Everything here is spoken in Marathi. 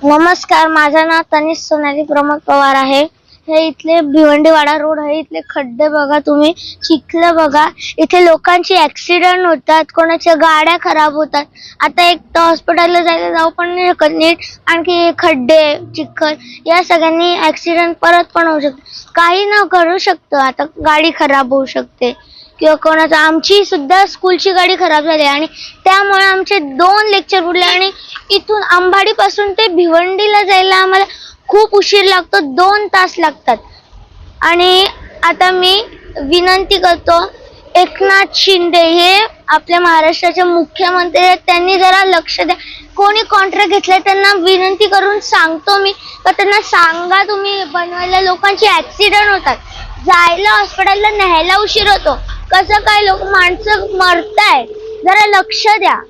नमस्कार माझं नाव तनिष सोनाली प्रमोद पवार आहे. हे इथले भिवंडीवाडा रोड आहे. इथले खड्डे बघा तुम्ही चिखलं बघा. इथे लोकांची ऍक्सिडेंट होतात कोणाच्या गाड्या खराब होतात. आता एक तर हॉस्पिटलला जायला जाऊ पण नाही शकत नीट. आणखी खड्डे चिखल या सगळ्यांनी ऍक्सिडेंट परत पण होऊ शकतो. काही न करू शकतो. आता गाडी खराब होऊ शकते. किंवा कोणाचं आमची सुद्धा स्कूलची गाडी खराब झाली आणि त्यामुळे आमचे दोन लेक्चर बुडले आणि इथून अंबाडीपासून ते भिवंडीला जायला आम्हाला खूप उशीर लागतो दोन तास लागतात. आणि आता मी विनंती करतो एकनाथ शिंदे हे आपल्या महाराष्ट्राचे मुख्यमंत्री आहेत त्यांनी जरा लक्ष द्या. कोणी कॉन्ट्रॅक्ट घेतलाय त्यांना विनंती करून सांगतो मी का त्यांना सांगा तुम्ही बनवायला लोकांचे ऍक्सिडेंट होतात. जायला हॉस्पिटलला न्यायला उशीर होतो. कसं काय लोक माणसं मरताय? जरा लक्ष द्या.